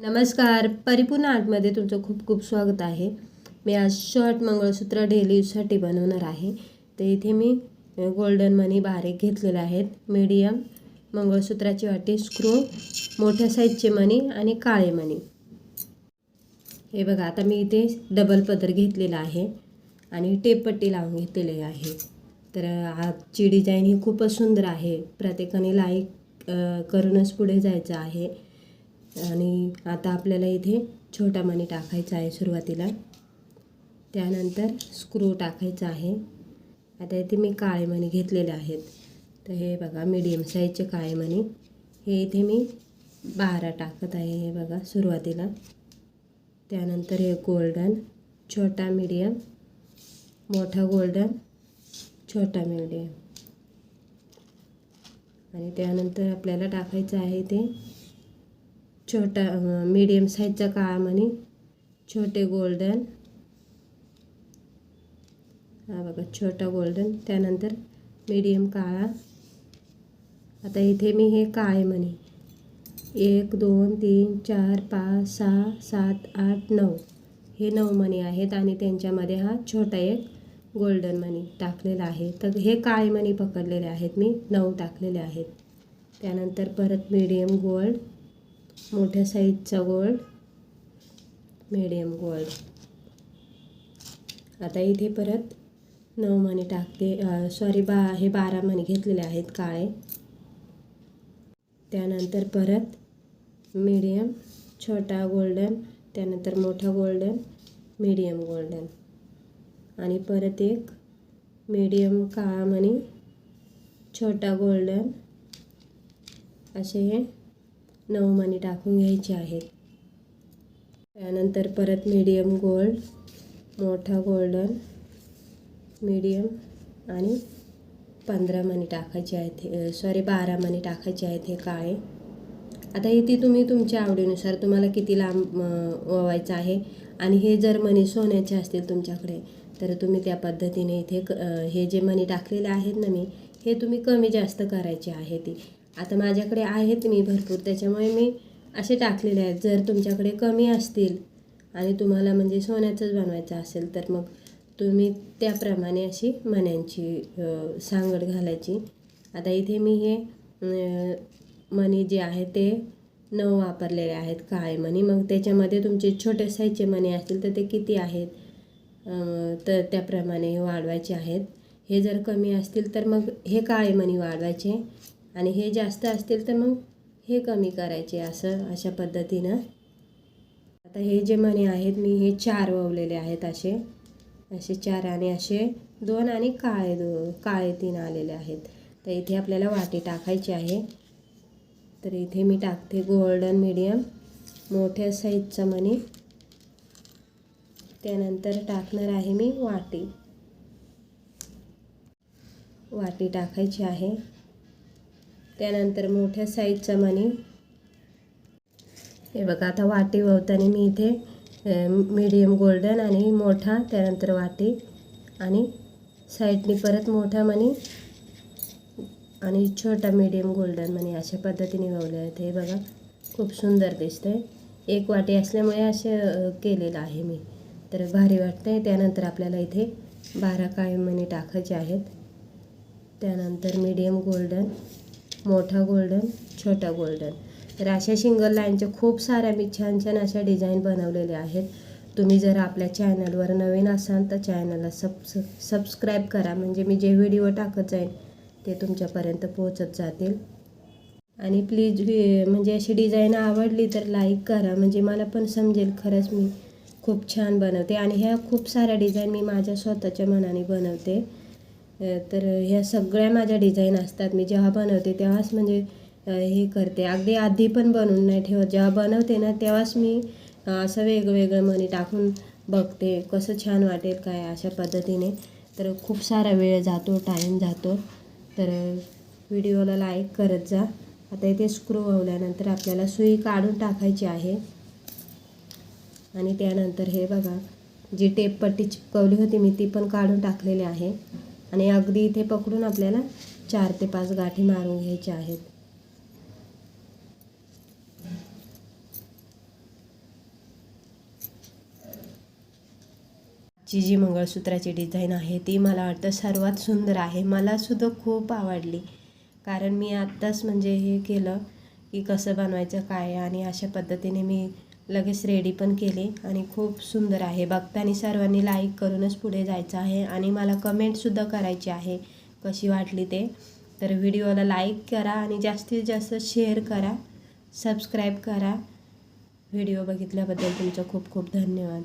नमस्कार. परिपूर्ण आर्टमध्ये तुमचं खूप खूप स्वागत आहे. मी आज शर्ट मंगळसूत्र डेली यूजसाठी बनवणार आहे. तर इथे मी गोल्डन मनी बारीक घेतलेले आहेत. मीडियम मंगळसूत्राची वाटी स्क्रू मोठ्या साईजचे मनी आणि काळे मनी. हे बघा आता मी इथे डबल पदर घेतलेला आहे आणि टेपपट्टी लावून घेतलेली आहे. तर आजची डिझाईन ही खूपच सुंदर आहे. प्रत्येकाने लाईक करूनच पुढे जायचं आहे. आणि आता आपल्याला इथे छोटा मणी टाकायचा आहे सुरुवातीला. त्यानंतर स्क्रू टाकायचा आहे. आता इथे मी काळे मणी घेतलेले आहेत. तर हे बघा मीडियम साईजचे काळे मणी. हे इथे मी बारा टाकत आहे हे बघा सुरुवातीला. त्यानंतर हे गोल्डन छोटा मीडियम मोठा गोल्डन छोटा मीडियम आणि त्यानंतर आपल्याला टाकायचं आहे ते छोटा मीडियम साईजचा काळा मणी छोटे गोल्डन हा बघा छोटा गोल्डन त्यानंतर मीडियम काळा. आता इथे मी हे काळे मणी एक दोन तीन चार पाच सहा सात आठ नऊ. हे नऊ मणी आहेत आणि त्यांच्यामध्ये हा छोटा एक गोल्डन मणी टाकलेला आहे. तर हे काळे मणी पकडलेले आहेत मी? नऊ टाकलेले आहेत. त्यानंतर परत मीडियम गोल्ड मोठ्या साईजचा गोल्ड मीडियम गोल्ड आता इथे परत नऊ मणी टाकते सॉरी बा हे बारा मणी घेतलेले आहेत काळे. त्यानंतर परत मीडियम छोटा गोल्डन त्यानंतर मोठा गोल्डन मीडियम गोल्डन आणि परत एक मीडियम काळा मणी छोटा गोल्डन असे हे नऊ मणी टाकून घ्यायचे आहेत. त्यानंतर परत मीडियम गोल्ड मोठा गोल्डन मीडियम आणि पंधरा मणी टाकायचे आहेत हे सॉरी बारा मणी टाकायचे आहेत हे काळे. आता इथे तुम्ही तुमच्या आवडीनुसार तुम्हाला किती लांब ओवायचं आहे आणि हे जर मणी सोन्याचे असतील तुमच्याकडे तर तुम्ही त्या पद्धतीने इथे क हे जे मणी टाकलेले आहेत ना मी हे तुम्ही कमी जास्त करायचे आहे ती. आता माझ्याकडे आहेत मी भरपूर त्याच्यामुळे मी असे टाकलेले आहेत. जर तुमच्याकडे कमी असतील आणि तुम्हाला म्हणजे सोन्याचंच बनवायचं असेल तर मग तुम्ही त्याप्रमाणे अशी मण्यांची सांगड घालायची. आता इथे मी हे मणी जे आहे ते नऊ वापरलेले आहेत काळे मणी. मग त्याच्यामध्ये तुमचे छोटे साईजचे मणी असतील तर ते किती आहेत? तर त्याप्रमाणे वाढवायचे आहेत. हे जर कमी असतील तर मग हे काळे मणी वाढवायचे. आणि हे जास्त असतील तर मग हे कमी करायचे असं अशा पद्धतीनं. आता हे जे मणी आहेत मी हे चार ववलेले आहेत असे. असे चार आणि असे दोन आणि काळे दो काळे तीन आलेले आहेत. तर इथे आपल्याला वाटी टाकायची आहे. तर इथे मी टाकते गोल्डन मीडियम. मोठ्या साईजचा मणी त्यानंतर टाकणार आहे मी वाटी. वाटी टाकायची आहे. त्यानंतर मोठ्या साईजचा मणी. हे बघा आता वाटी ववताना मी इथे मीडियम गोल्डन आणि मोठा त्यानंतर वाटी आणि साईडनी परत मोठा मणी आणि छोटा मीडियम गोल्डन मणी अशा पद्धतीने ववले आहेत. हे बघा खूप सुंदर दिसतंय. एक वाटी असल्यामुळे असे केलेलं आहे मी. तर भारी वाटतंय. त्यानंतर आपल्याला इथे बारा काळे मणी टाकायचे आहेत. त्यानंतर मीडियम गोल्डन मोठा गोल्डन छोटा गोल्डन तर अशा सिंगल लाईनच्या खूप साऱ्या मी छान छान अशा डिझाईन बनवलेल्या आहेत. तुम्ही जर आपल्या चॅनलवर नवीन असाल तर चॅनलला सबस सबस्क्राईब करा. म्हणजे मी जे व्हिडिओ टाकत जाईन ते तुमच्यापर्यंत पोहोचत जातील. आणि प्लीज म्हणजे अशी डिझाईन आवडली तर लाईक करा. म्हणजे मला पण समजेल खरंच मी खूप छान बनवते. आणि ह्या खूप साऱ्या डिझाईन मी माझ्या स्वतःच्या मनाने बनवते. तर ह्या सगळ्या माझ्या डिझाईन असतात. मी जेव्हा बनवते तेव्हाच म्हणजे हे करते. अगदी आधी पण बनवून नाही ठेवत. जेव्हा बनवते ना तेव्हाच मी असं वेगवेगळं मनी टाकून बघते. कसं छान वाटेल काय अशा पद्धतीने. तर खूप सारा वेळ जातो टाईम जातो. तर व्हिडिओला लाईक करत जा. आता इथे स्क्रू ववल्यानंतर आपल्याला सुई काढून टाकायची आहे. आणि त्यानंतर हे बघा जी टेप पट्टी चिपकवली होती मी ती पण काढून टाकलेली आहे. आणि अगदी इथे पकडून आपल्याला चार ते पाच गाठी मारून घ्यायच्या आहेत. जी जी मंगळसूत्राची डिझाईन आहे ती मला वाटतं सर्वात सुंदर आहे. मलासुद्धा खूप आवडली. कारण मी आत्ताच म्हणजे हे केलं की कसं बनवायचं काय आणि अशा पद्धतीने मी लगेच रेडी पण केली आणि खूप सुंदर आहे. बघताना सर्वांनी लाईक करूनच पुढे जायचं आहे आणि मला कमेंटसुद्धा करायची आहे. कशी वाटली ते? तर व्हिडिओला लाईक करा आणि जास्तीत जास्त शेअर करा. सबस्क्राईब करा. व्हिडिओ बघितल्याबद्दल तुमचं खूप खूप धन्यवाद.